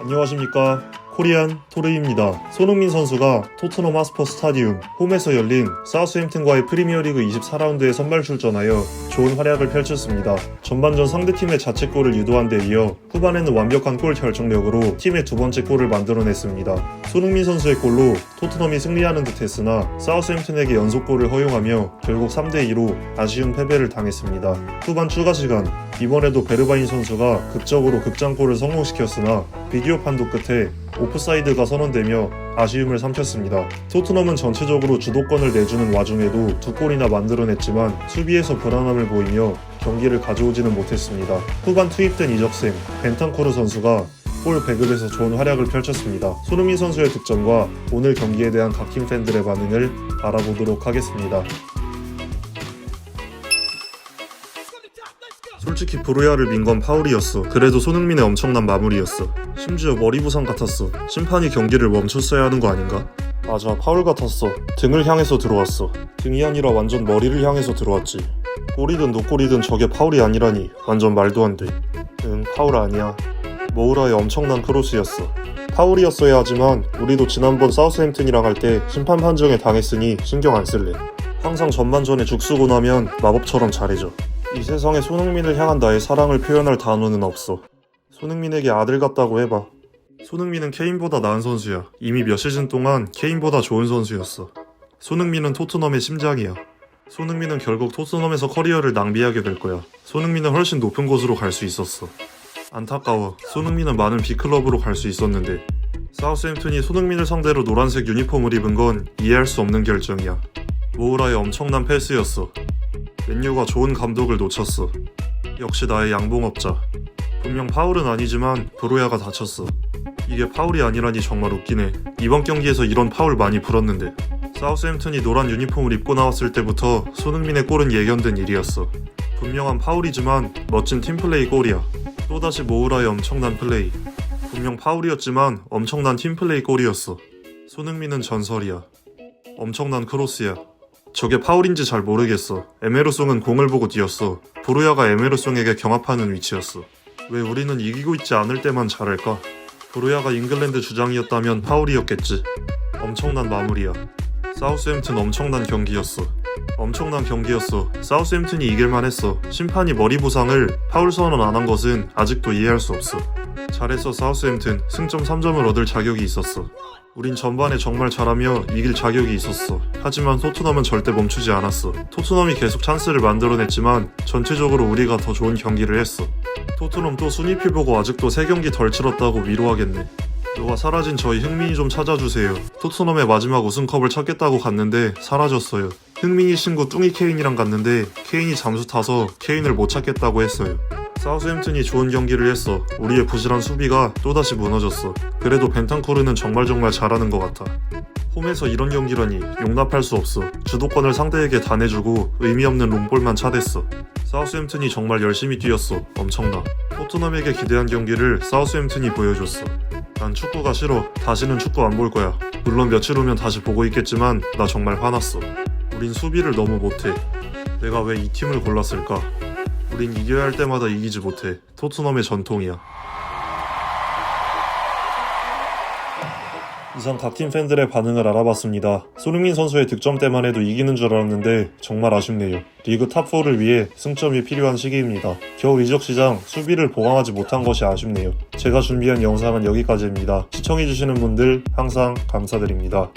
안녕하십니까 코리안 토르입니다. 손흥민 선수가 토트넘 하스퍼 스타디움 홈에서 열린 사우스햄튼과의 프리미어리그 24라운드에 선발 출전하여 좋은 활약을 펼쳤습니다. 전반전 상대팀의 자책골을 유도한 데 이어 후반에는 완벽한 골 결정력으로 팀의 두 번째 골을 만들어냈습니다. 손흥민 선수의 골로 토트넘이 승리하는 듯했으나 사우스햄튼에게 연속골을 허용하며 결국 3대2로 아쉬운 패배를 당했습니다. 후반 추가 시간 이번에도 베르바인 선수가 극적으로 극장골을 성공시켰으나 비디오 판도 끝에 오프사이드가 선언되며 아쉬움을 삼켰습니다. 토트넘은 전체적으로 주도권을 내주는 와중에도 두 골이나 만들어냈지만 수비에서 불안함을 보이며 경기를 가져오지는 못했습니다. 후반 투입된 이적생 벤탄코르 선수가 골 배급에서 좋은 활약을 펼쳤습니다. 손흥민 선수의 득점과 오늘 경기에 대한 각팀 팬들의 반응을 알아보도록 하겠습니다. 솔직히 브루야를 민 건 파울이었어. 그래도 손흥민의 엄청난 마무리였어. 심지어 머리 부상 같았어. 심판이 경기를 멈췄어야 하는 거 아닌가? 맞아, 파울 같았어. 등을 향해서 들어왔어. 등이 아니라 완전 머리를 향해서 들어왔지. 골이든 노골이든 저게 파울이 아니라니 완전 말도 안 돼. 응, 파울 아니야. 모우라의 엄청난 크로스였어. 파울이었어야 하지만 우리도 지난번 사우스햄튼이랑 할 때 심판 판정에 당했으니 신경 안 쓸래. 항상 전반전에 죽 쓰고 나면 마법처럼 잘해져. 이 세상에 손흥민을 향한 나의 사랑을 표현할 단어는 없어. 손흥민에게 아들 같다고 해봐. 손흥민은 케인보다 나은 선수야. 이미 몇 시즌 동안 케인보다 좋은 선수였어. 손흥민은 토트넘의 심장이야. 손흥민은 결국 토트넘에서 커리어를 낭비하게 될 거야. 손흥민은 훨씬 높은 곳으로 갈 수 있었어. 안타까워. 손흥민은 많은 B클럽으로 갈 수 있었는데. 사우스햄튼이 손흥민을 상대로 노란색 유니폼을 입은 건 이해할 수 없는 결정이야. 모우라의 엄청난 패스였어. 맨유가 좋은 감독을 놓쳤어. 역시 나의 양봉업자. 분명 파울은 아니지만 브로야가 다쳤어. 이게 파울이 아니라니 정말 웃기네. 이번 경기에서 이런 파울 많이 불었는데. 사우스햄튼이 노란 유니폼을 입고 나왔을 때부터 손흥민의 골은 예견된 일이었어. 분명한 파울이지만 멋진 팀플레이 골이야. 또다시 모우라의 엄청난 플레이. 분명 파울이었지만 엄청난 팀플레이 골이었어. 손흥민은 전설이야. 엄청난 크로스야. 저게 파울인지 잘 모르겠어. 에메르송은 공을 보고 뛰었어. 보루야가 에메르송에게 경합하는 위치였어. 왜 우리는 이기고 있지 않을 때만 잘할까? 보루야가 잉글랜드 주장이었다면 파울이었겠지. 엄청난 마무리야. 사우스햄튼 엄청난 경기였어. 엄청난 경기였어. 사우스햄튼이 이길만 했어. 심판이 머리 부상을 파울 선언 안 한 것은 아직도 이해할 수 없어. 잘했어 사우스햄튼. 승점 3점을 얻을 자격이 있었어. 우린 전반에 정말 잘하며 이길 자격이 있었어. 하지만 토트넘은 절대 멈추지 않았어. 토트넘이 계속 찬스를 만들어냈지만 전체적으로 우리가 더 좋은 경기를 했어. 토트넘 또 순위표 보고 아직도 3경기 덜 치렀다고 위로하겠네. 너가 사라진 저희 흥민이 좀 찾아주세요. 토트넘의 마지막 우승컵을 찾겠다고 갔는데 사라졌어요. 흥민이 친구 뚱이 케인이랑 갔는데 케인이 잠수 타서 케인을 못 찾겠다고 했어요. 사우스햄튼이 좋은 경기를 했어. 우리의 부실한 수비가 또다시 무너졌어. 그래도 벤탄쿠르는 정말 정말 잘하는 것 같아. 홈에서 이런 경기라니 용납할 수 없어. 주도권을 상대에게 다 내주고 의미 없는 롱볼만 차댔어. 사우스햄튼이 정말 열심히 뛰었어. 엄청나. 토트넘에게 기대한 경기를 사우스햄튼이 보여줬어. 난 축구가 싫어. 다시는 축구 안 볼 거야. 물론 며칠 후면 다시 보고 있겠지만 나 정말 화났어. 우린 수비를 너무 못해. 내가 왜 이 팀을 골랐을까? 우린 이겨야 할 때마다 이기지 못해. 토트넘의 전통이야. 이상 각 팀 팬들의 반응을 알아봤습니다. 손흥민 선수의 득점 때만 해도 이기는 줄 알았는데 정말 아쉽네요. 리그 탑4를 위해 승점이 필요한 시기입니다. 겨울 이적 시장 수비를 보강하지 못한 것이 아쉽네요. 제가 준비한 영상은 여기까지입니다. 시청해주시는 분들 항상 감사드립니다.